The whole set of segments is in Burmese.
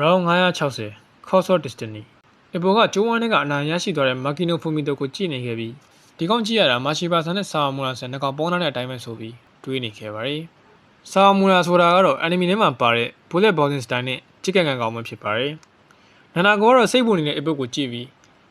round 960 Course of Destiny အပေါ်ကဂျိုးဝမ်းနဲ့ကအနိုင်ရရှိသွားတဲ့မာကီနိုဖူမီတိုကိုကြည့်နေခဲ့ပြီးဒီကောင်ကြည့်ရတာမာရှီဘာဆန်နဲ့ဆာမူလာဆန်နှစ်ကောင်ပေါင်းထားတဲ့အတိုင်းပဲဆိုပြီးတွေးနေခဲ့ပါတယ်။ဆာမူလာဆိုတာကတော့အန်နီမီထဲမှာပါတဲ့ Bullet Bouncing Style နဲ့ချစ်ကန်ကန်ကောင်မှဖြစ်ပါတယ်။နာနာကောကတော့စိတ်ပူနေတဲ့အပုတ်ကိုကြည့်ပြီး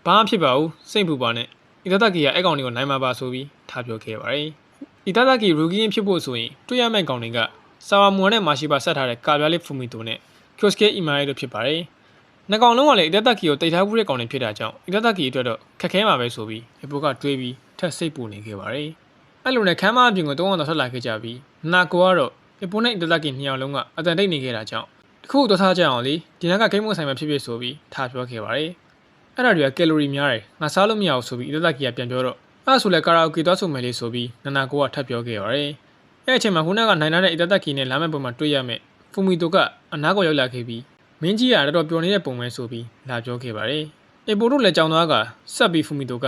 ဘာမှဖြစ်ပါဘူးစိတ်ပူပါနဲ့အီတတကီကအဲ့ကောင်တွေကိုနိုင်မှာပါဆိုပြီးထားပြောခဲ့ပါတယ်။အီတတကီရူကီရင်ဖြစ်ဖို့ဆိုရင်တွေ့ရမယ့်ကောင်တွေကဆာမူလာနဲ့မာရှီဘာဆက်ထားတဲ့ကာပြားလေးဖူမီတိုနဲ့ Kyosuke Imai တို့ဖြစ်ပါတယ်။နှစ်ကောင်လုံးကလည်းအီတတကီကိုတိတ်ထားမှုတဲ့ကောင်တွေဖြစ်တာကြောင့်အီတတကီအတွက်တော့ခက်ခဲမှာပဲဆိုပြီးအပေါ်ကတွေးပြီးထက်စိတ်ပူနေခဲ့ပါတယ်။အဲ့လိုနဲ့ခမ်းမအပြင်ကိုတုံးအောင်တော့ထွက်လာခဲ့ကြပြီးနာကိုကတော့အပေါ်နဲ့အီတတကီနှစ်ယောက်လုံးကအတန်တိတ်နေခဲ့တာကြောင့်တခုတော့ထားကြအောင်လေဒီနားကဂိမ်းမွန်ဆိုင်မှာဖြစ်ဖြစ်ဆိုပြီးထားပြောခဲ့ပါတယ်။အဲ့ဒါတွေကကယ်လိုရီများတယ်ငါစားလို့မရဘူးဆိုပြီးအီတတကီကပြန်ပြောတော့အဲ့ဒါဆိုလဲကာရာအိုကေသွားဆိုမယ်လေဆိုပြီးနာနာကိုကထပ်ပြောခဲ့ပါတယ်။အဲ့အချိန်မှာခုနကနိုင်လာတဲ့အီတတကီနဲ့လာမယ့်ပုံမှာတွေ့ရမယ် ဖူမီတိုကအနားကိုရောက်လာခဲ့ပြီးမင်းကြီးကတော်တော်ပျော်နေတဲ့ပုံပဲဆိုပြီးလာပြောခဲ့ပါတယ်။အေပိုတို့လည်းကြောင်သွားကဆက်ပြီးဖူမီတိုက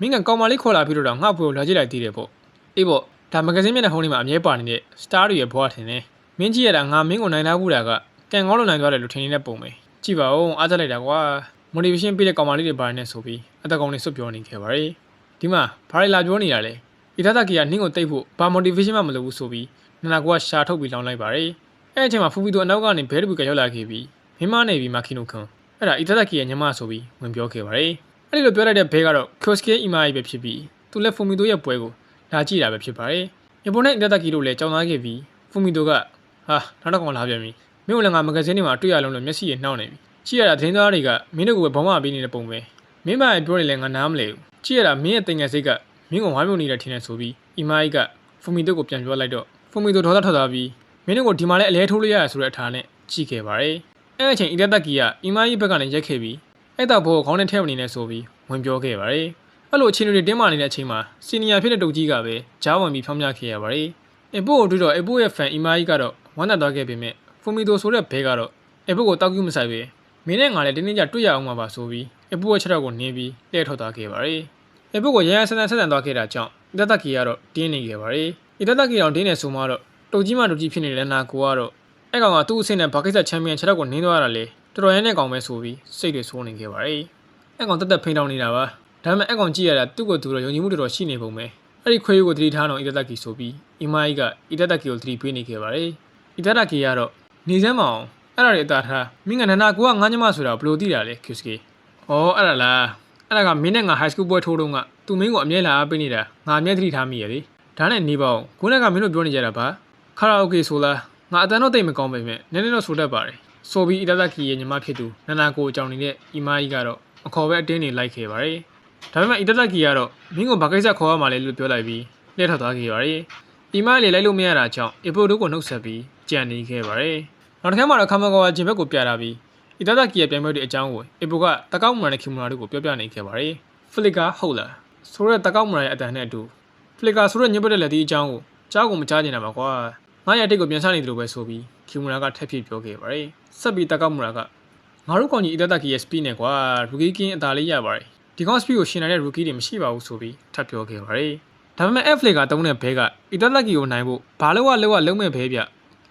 မင်းကကောင်မလေးခေါ်လာပြီးတော့ငါ့ဖို့လာကြည့်လိုက်သေးတယ်ပေါ့။အေးပေါ့ဒါမဂဇင်းမျက်နှာဖုံးလေးမှာအမြဲပါနေတဲ့ star တွေရဲ့ဘွားထင်တယ်။မင်းကြီးရတာငါမင်းကိုနိုင်လာဘူးတာကကန်ကောင်းလို့နိုင်သွားတယ်လို့ထင်နေတဲ့ပုံပဲ။ကြည့်ပါဦးအားကြလိုက်တာကွာ။ motivation ပေးတဲ့ကောင်မလေးတွေပါနေဆိုပြီးအသက်ကောင်လေးစွတ်ပြောနေခဲ့ပါတယ်။ဒီမှာဘာတွေလာပြောနေတာလဲ။ဣဒသကီကနင်းကိုတိတ်ဖို့ဘာ motivation မှမလုပ်ဘူးဆိုပြီးနနာကောကရှာထုတ်ပြီးလောင်းလိုက်ပါတယ်။ အဲ့အချိန်မှာဖူဖီတိုအနောက်ကနေဘဲတပူကရောက်လာခဲ့ပြီးမင်းမနေပြီးမာကီနိုခွန်အဲ့ဒါအီတဒက်ကီရဲ့ညမဆိုပြီးဝင်ပြောခဲ့ပါတယ်အဲ့ဒီလိုပြောလိုက်တဲ့ဘဲကတော့ Kyosuke Imai ပဲဖြစ်ပြီးသူလည်းဖူမီတိုရဲ့ပွဲကိုလာကြည့်တာပဲဖြစ်ပါတယ်ရပုံနဲ့အီတဒက်ကီတို့လည်းကြောင်းသားခဲ့ပြီးဖူမီတိုကဟာနောက်တော့ကောင်လာပြန်ပြီမင်းကလည်းငါမဂဇင်းတွေမှာတွေ့ရလုံးလို့မျက်စိရနှောင်းနေပြီကြည့်ရတာသတင်းသားတွေကမင်းတို့ကဘုံမပေးနေတဲ့ပုံပဲမင်းမရဲ့ပြောနေလဲငါနားမလဲဘူးကြည့်ရတာမင်းရဲ့တင်ငယ်စိတ်ကမင်းကိုဝိုင်းမြုံနေတဲ့ထင်နေဆိုပြီး Imai ကဖူမီတိုကိုပြန်ပြောလိုက်တော့ဖူမီတိုဒေါသထွက်သွားပြီး မင်းတို့ကဒီမှာလည်းအလဲထိုးလိုက်ရဆိုတဲ့အထာနဲ့ကြည့်ခဲ့ပါတယ်အဲ့အချိန်အီတက်တက်ကီကအီမာကြီးဘက်ကနေရက်ခဲ့ပြီးအဲ့တော့ဘောခေါင်းနဲ့ထဲမနေနဲ့ဆိုပြီးဝင်ပြောခဲ့ပါတယ်။အဲ့လိုအခြေအနေတွေတင်းမာနေတဲ့အချိန်မှာစီနီယာဖြစ်တဲ့တုတ်ကြီးကပဲဂျားဝင်ပြီးဖြောင်းပြခဲ့ရပါတယ်။အပို့ကိုတွေ့တော့အပို့ရဲ့ဖန်အီမာကြီးကတော့ဝမ်းသာသွားခဲ့ပေမဲ့ဖူမီတိုဆိုတဲ့ဘဲကတော့အပို့ကိုတောက်ကျူးမဆိုင်ပဲမင်းနဲ့ငါလည်းတင်းတင်းကြတွေ့ရအောင်ပါဆိုပြီးအပို့ရဲ့ချက်တော့ကိုနင်းပြီးလှည့်ထွက်သွားခဲ့ပါတယ်။အပို့ကိုရရဆန်းဆန်းဆက်ဆန်သွားခဲ့တာကြောင့်အီတက်တက်ကီကတော့တင်းနေခဲ့ပါတယ်။အီတက်တက်ကီတော့တင်းနေဆိုမှတော့ တုတ်ကြီးမှတုတ်ကြီးဖြစ်နေတဲ့နာကိုကတော့အဲ့ကောင်ကသူ့အဆင့်နဲ့ဘာကိစ္စချန်ပီယံချက်တော့ကိုနင်းသွားတာလေတော်တော်ရမ်းတဲ့ကောင်ပဲဆိုပြီးစိတ်တွေဆိုးနေခဲ့ပါတယ်အဲ့ကောင်တက်တက်ဖိန်တောင်းနေတာပါဒါပေမဲ့အဲ့ကောင်ကြည့်ရတာသူ့ကိုသူတော့ယုံကြည်မှုတော်တော်ရှိနေပုံပဲအဲ့ဒီခွေးကိုသတိထားအောင်အီတတက်ကီဆိုပြီးအီမာကြီးကအီတတက်ကီကိုသတိပေးနေခဲ့ပါတယ်အီတတက်ကီကတော့နေစမ်းမအောင်အဲ့ဒါတွေအတာထားမင်းကနန္ဒကိုကငါးညမဆိုတာဘယ်လိုသိတာလဲကျူစကီဩအဲ့ဒါလားအဲ့ဒါကမင်းနဲ့ငါ high school ပွဲထိုးတော့ကသူမင်းကိုအမြဲလာအားပေးနေတာငါအမြဲသတိထားမိရလေဒါနဲ့နေပါအောင်ခုနကမင်းတို့ပြောနေကြတာပါ ခါရာအိုကေဆိုလားငါအတန်တော့တိတ်မကောင်းပေမဲ့နည်းနည်းတော့ဆိုတတ်ပါတယ်ဆိုပြီးအီတသက်ခီရဲ့ညီမဖြစ်သူနနာကိုအကြောင်းနေတဲ့အီမာကြီးကတော့အခေါ်ပဲအတင်းနေလိုက်ခဲ့ပါတယ်ဒါပေမဲ့အီတသက်ခီကတော့မင်းကိုဘာကိစ္စခေါ်ရမှာလဲလို့ပြောလိုက်ပြီးလှည့်ထွက်သွားခဲ့ပါတယ်အီမာလေးလိုက်လို့မရတာကြောင့်အီပိုတို့ကိုနှုတ်ဆက်ပြီးကြံနေခဲ့ပါတယ်နောက်တစ်ခါမှတော့ခမကောကဂျင်ဘက်ကိုပြတာပြီးအီတသက်ခီရဲ့ပြန်ပွဲတွေအကြောင်းကိုအီပိုကတကောက်မွန်နဲ့ခင်မွန်တို့ကိုပြောပြနေခဲ့ပါတယ်ဖလီကာဟုတ်လားဆိုတော့တကောက်မွန်ရဲ့အတန်နဲ့အတူဖလီကာဆိုတော့ညစ်ပတ်တဲ့လက်ဒီအကြောင်းကိုကြားကိုမကြားနေတာပါကွာ ငါရတဲ့ကိုပြန်ဆနေတယ်လို့ပဲဆိုပြီးကီမူရာကထပ်ဖြစ်ပြောခဲ့ပါတယ်ဆက်ပြီးတက်ကောက်မူရာကငါတို့ကောင်ကြီးအတက်တက်ကြီးရဲ့ speed နဲ့ကွာရူကီကင်းအသာလေးရပါတယ်ဒီကောင် speed ကိုရှင်နိုင်တဲ့ရူကီတွေမရှိပါဘူးဆိုပြီးထပ်ပြောခဲ့ပါတယ်ဒါပေမဲ့ F လေကတုံးတဲ့ဘဲကအီတက်တက်ကြီးကိုနိုင်ဖို့ဘာလို့ကလောကလုံးမဲ့ဘဲဗျ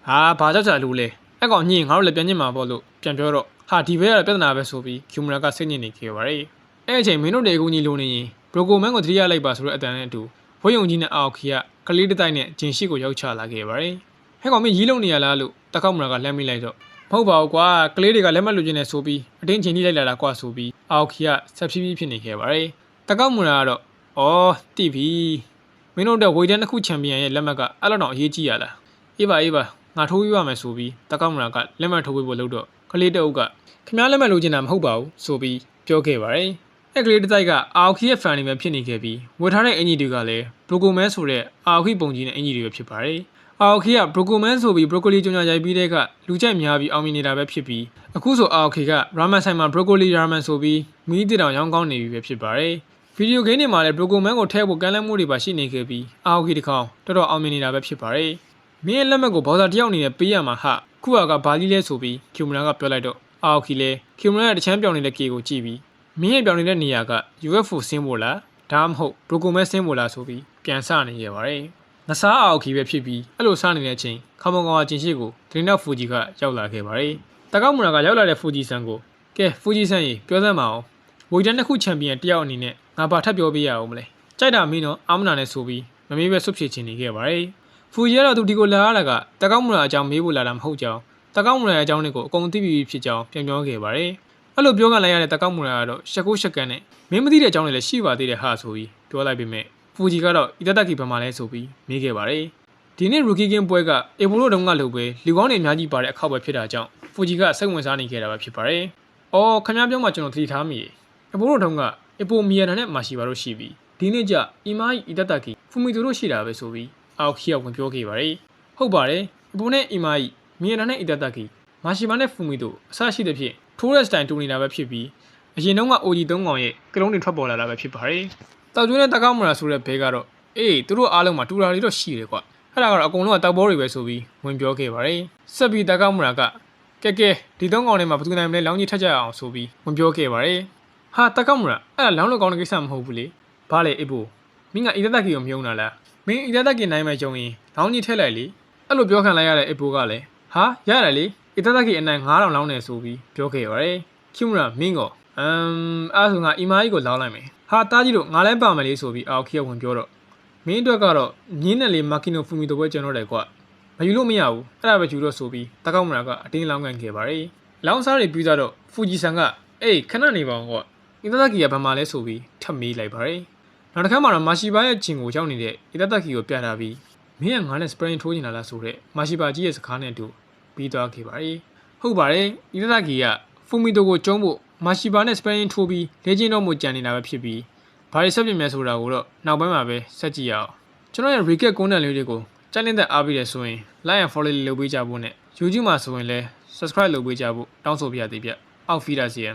ဟာဘာကြောက်ကြလို့လဲအဲ့ကောင်ညင်ငါတို့လည်းပြန်ညင်မှာပေါ့လို့ပြန်ပြောတော့ဟာဒီဘဲကတော့ပြဿနာပဲဆိုပြီးကီမူရာကစိတ်ညစ်နေခဲ့ပါတယ်အဲ့အချိန်မင်းတို့တွေအကူကြီးလိုနေရင်ဘရိုကိုမန်ကိုတတိယလိုက်ပါဆိုတဲ့အတန်နဲ့အတူဘွေးယုံကြီးနဲ့အောက်ခီက ကလေးတစ်တိုက်နဲ့ဂျင်ရှိကိုရောက်ချလာခဲ့ပါတယ်ဟဲ့ကောင်မင်းရီးလုံးနေရလားလို့တက်ကောက်မလာကလှမ်းမိလိုက်တော့မဟုတ်ပါဘူးကွာကလေးတွေကလက်မလူချင်းနဲ့ဆိုပြီးအတင်းချင်းကြီးလိုက်လာတာကွာဆိုပြီးအောက်ခီကဆက်ဖြည်းဖြည်းဖြစ်နေခဲ့ပါတယ်တက်ကောက်မလာကတော့ဩတိပြီမင်းတို့တဲ့ဝေဒန်တစ်ခုချန်ပီယံရဲ့လက်မှတ်ကအဲ့လောက်တော့အရေးကြီးရလားအေးပါအေးပါငါထိုးပြပါမယ်ဆိုပြီးတက်ကောက်မလာကလက်မှတ်ထိုးပေးဖို့လုပ်တော့ကလေးတအုပ်ကခင်ဗျားလက်မှတ်လိုချင်တာမဟုတ်ပါဘူးဆိုပြီးပြောခဲ့ပါတယ် အဲ့ကလေးတစ်တိုက်ကအာခီရဲ့ဖန်နေပဲဖြစ်နေခဲ့ပြီးဝတ်ထားတဲ့အင်ဂျီတွေကလည်းဘရိုကိုမန်ဆိုတဲ့အာခီပုံကြီးနဲ့အင်ဂျီတွေပဲဖြစ်ပါတယ်အာအိုခေကဘရိုကိုမန်ဆိုပြီးဘရိုကိုလီကြုံညာရိုက်ပြီးတဲ့ကလူကြိုက်များပြီးအောင်မြင်နေတာပဲဖြစ်ပြီးအခုဆိုအာအိုခေကရာမန်ဆိုင်မှာဘရိုကိုလီရာမန်ဆိုပြီးမီးတစ်တောင်ရောင်းကောင်းနေပြီပဲဖြစ်ပါတယ်ဗီဒီယိုဂိမ်းတွေမှာလည်းဘရိုကိုမန်ကိုထည့်ဖို့ကမ်းလှမ်းမှုတွေပါရှိနေခဲ့ပြီးအာအိုခေတကောင်တော်တော်အောင်မြင်နေတာပဲဖြစ်ပါတယ်မင်းရဲ့လက်မှတ်ကိုဘော်စာတယောက်အနေနဲ့ပေးရမှာဟာခုကဘာလီလဲဆိုပြီးကျူမနာကပြောလိုက်တော့အာအိုခေလည်းကျူမနာရဲ့တချမ်းပြောင်းနေတဲ့ကေကိုကြည့်ပြီး မင်းရဲ့ပြောင်းနေတဲ့နေရာက UFO ဆင်းဖို့လားဒါမှမဟုတ်ဘရိုကိုမန်ဆင်းဖို့လားဆိုပြီးပြန်ဆနေရပါတယ်ငစားအောက်ခီပဲဖြစ်ပြီးအဲ့လိုစားနေတဲ့အချိန်ခမောင်ကောင်ကကျင်ရှိကိုဒရင်းနောက်ဖူဂျီကရောက်လာခဲ့ပါတယ်။တကောက်မူရာကရောက်လာတဲ့ဖူဂျီဆန်ကိုကဲဖူဂျီဆန်ရေပြောစမ်းပါအောင်ဝီဒန်နှစ်ခုချန်ပီယံတယောက်အနေနဲ့ငါဘာထပ်ပြောပေးရအောင်မလဲကြိုက်တာမင်းတော့အာမနာနဲ့ဆိုပြီးမမေးပဲဆွတ်ဖြေချင်နေခဲ့ပါတယ်ဖူဂျီကတော့သူဒီကိုလာရတာကတကောက်မူရာအကြောင်းမေးဖို့လာတာမဟုတ်ကြောင်းတကောက်မူရာအကြောင်းတွေကိုအကုန်သိပြီးဖြစ်ကြောင်းပြန်ပြောခဲ့ပါတယ် အဲ့လိုပြောကလိုက်ရတဲ့တကောက်မူရာကတော့ရှက်ကိုရှက်ကန်နဲ့မင်းမသိတဲ့အကြောင်းတွေလည်းရှိပါသေးတယ်ဟာဆိုပြီးပြောလိုက်ပေမဲ့ဖူဂျီကတော့အီတတက်ကီဘယ်မှာလဲဆိုပြီးမေးခဲ့ပါတယ်ဒီနေ့ရူကီကင်းပွဲကအေဘိုလိုတုန်းကလိုပဲလူကောင်းတွေအများကြီးပါတဲ့အခောက်ပဲဖြစ်တာကြောင့်ဖူဂျီကစိတ်ဝင်စားနေခဲ့တာပဲဖြစ်ပါတယ်။အော်ခင်ဗျားပြောမှကျွန်တော်သတိထားမိရေ။အေဘိုလိုတုန်းကအပိုမီယာနာနဲ့မာရှိပါတို့ရှိပြီးဒီနေ့ကျအီမာကြီးအီတတက်ကီဖူမီတိုတို့ရှိတာပဲဆိုပြီးအောက်ခီရောက်ဝင်ပြောခဲ့ပါတယ်။ဟုတ်ပါတယ်။အေဘိုနဲ့အီမာကြီးမီယာနာနဲ့အီတတက်ကီ မာရှိပါနဲ့ဖူမီတိုအဆရှိတဲ့ဖြင့်ထိုးရက်စတိုင်တူနေတာပဲဖြစ်ပြီးအရင်တုန်းက OG 3កောင်ရဲ့ကလုံးတွေထွက်ပေါ်လာတာပဲဖြစ်ပါတယ်။တောက်ကျွန်းနဲ့တကောက်မလာဆိုတဲ့ဘဲကတော့အေးသူတို့အားလုံးမှာတူတာတွေတော့ရှိတယ်ကွာ။အဲ့ဒါကတော့အကုန်လုံးကတောက်ဘောတွေပဲဆိုပြီးဝင်ပြောခဲ့ပါတယ်။ဆက်ပြီးတကောက်မရာကကဲကဲဒီသုံးကောင်ထဲမှာဘယ်သူနိုင်မလဲလောင်းကြီးထက်ကြအောင်ဆိုပြီးဝင်ပြောခဲ့ပါတယ်။ဟာတကောက်မရာအဲ့ဒါလောင်းလို့ကောင်းတဲ့ကိစ္စမဟုတ်ဘူးလေ။ဘာလဲအေးဖို့မင်းကအီတတက်ကီကိုမယုံတာလား။မင်းအီတတက်ကီနိုင်မယ်ကြုံရင်လောင်းကြီးထက်လိုက်လေ။အဲ့လိုပြောခံလိုက်ရတဲ့အေးဖို့ကလည်းဟာရတယ်လေ အီတတက်ကီအနိုင်9000လောင်းနေဆိုပြီးပြောခဲ့ပါတယ်။ကျူမရာမင်းကောအမ်အဲ့ဆိုငါအီမာကြီးကိုလောင်းလိုက်မယ်။ဟာတားကြီးတို့ငါလည်းပါမယ်လေဆိုပြီးအောက်ခီကဝင်ပြောတော့မင်းအတွက်ကတော့မြင်းနဲ့လေမာကီနိုဖူမီတို့ပဲကျွန်တော်တယ်ကွာမယူလို့မရဘူးအဲ့ဒါပဲယူတော့ဆိုပြီးတကောက်မရာကအတင်းလောင်းကန်ခဲ့ပါတယ်လောင်းစားတွေပြီးသွားတော့ဖူဂျီဆန်ကအေးခဏနေပါအောင်ကွာအင်တာတက်ကီကဘာမှလဲဆိုပြီးထပ်မေးလိုက်ပါတယ်နောက်တစ်ခါမှတော့မာရှိဘာရဲ့ဂျင်ကိုရောက်နေတဲ့အင်တာတက်ကီကိုပြတာပြီးမင်းကငါနဲ့စပရင်ထိုးနေတာလားဆိုတော့မာရှိဘာကြီးရဲ့စကားနဲ့အတူ ပြီးသွားခဲ့ပါတယ်ဟုတ်ပါတယ်အင်တာတက်ကီကဖူမီတိုကိုကျုံးဖို့မာရှိဘာနဲ့စပရင်ထိုးပြီးလေ့ကျင့်တော့မှကြံနေတာပဲဖြစ်ပြီးဘာတွေဆက်ပြင်မယ်ဆိုတာကိုတော့နောက်ပိုင်းမှာပဲဆက်ကြည့်ရအောင်ကျွန်တော်ရဲ့ recap ကုန်းတန်လေးတွေကိုကြိုက်နေတဲ့အားပေးတယ်ဆိုရင် like and follow လေးလုပ်ပေးကြဖို့နဲ့ YouTube မှာဆိုရင်လည်း subscribe လုပ်ပေးကြဖို့တောင်းဆိုပြရသေးဗျအောက်ဖီဒါစီယံ